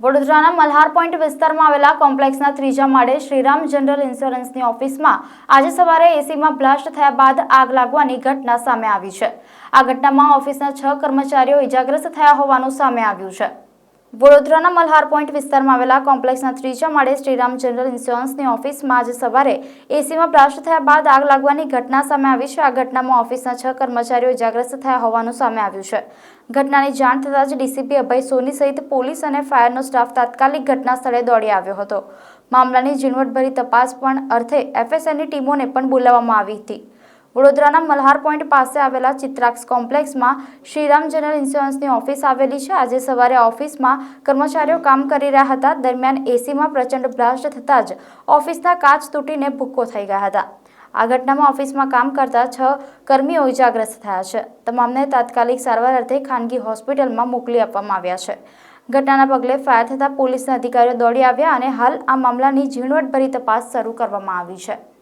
વડોદરાના મલ્હાર પોઈન્ટ વિસ્તારમાં આવેલા કોમ્પ્લેક્સના ત્રીજા માળે શ્રીરામ જનરલ ઇન્સ્યોરન્સની ઓફિસમાં આજે સવારે એસીમાં બ્લાસ્ટ થયા બાદ આગ લાગવાની ઘટના સામે આવી છે. આ ઘટનામાં ઓફિસના છ કર્મચારીઓ ઇજાગ્રસ્ત થયા હોવાનું સામે આવ્યું છે. વડોદરાના મલ્હાર પોઈન્ટ વિસ્તારમાં આવેલા કોમ્પ્લેક્સના ત્રીજા માળે શ્રીરામ જનરલ ઇન્સ્યોરન્સની ઓફિસમાં આજે સવારે એસીમાં બ્લાસ્ટ થયા બાદ આગ લાગવાની ઘટના સામે આવી છે. આ ઘટનામાં ઓફિસના છ કર્મચારીઓ ઇજાગ્રસ્ત થયા હોવાનું સામે આવ્યું છે. ઘટનાની જાણ થતાં જ ડીસીપી અભય સોની સહિત પોલીસ અને ફાયરનો સ્ટાફ તાત્કાલિક ઘટના સ્થળે દોડી આવ્યો હતો. મામલાની ઝીણવટભરી તપાસ પણ અર્થે એફએસએલની ટીમોને પણ બોલાવવામાં આવી હતી. વડોદરાના મલ્હાર પોઈન્ટ પાસે આવેલા ચિત્રાક્ષ કોમ્પ્લેક્સમાં શ્રીરામ જનરલ ઇન્સ્યોરન્સની ઓફિસ આવેલી છે. આજે સવારે ઓફિસમાં કર્મચારીઓ કામ કરી રહ્યા હતા. દરમિયાન એસીમાં પ્રચંડ બ્લાસ્ટ થતાં જ ઓફિસના કાચ તૂટીને ભૂક્કો થઈ ગયા હતા. આ ઘટનામાં ઓફિસમાં કામ કરતા છ કર્મીઓ ઇજાગ્રસ્ત થયા છે. તમામને તાત્કાલિક સારવાર અર્થે ખાનગી હોસ્પિટલમાં મોકલી આપવામાં આવ્યા છે. ઘટનાના પગલે ફાયર થતાં પોલીસના અધિકારીઓ દોડી આવ્યા અને હાલ આ મામલાની ઝીણવટભરી તપાસ શરૂ કરવામાં આવી છે.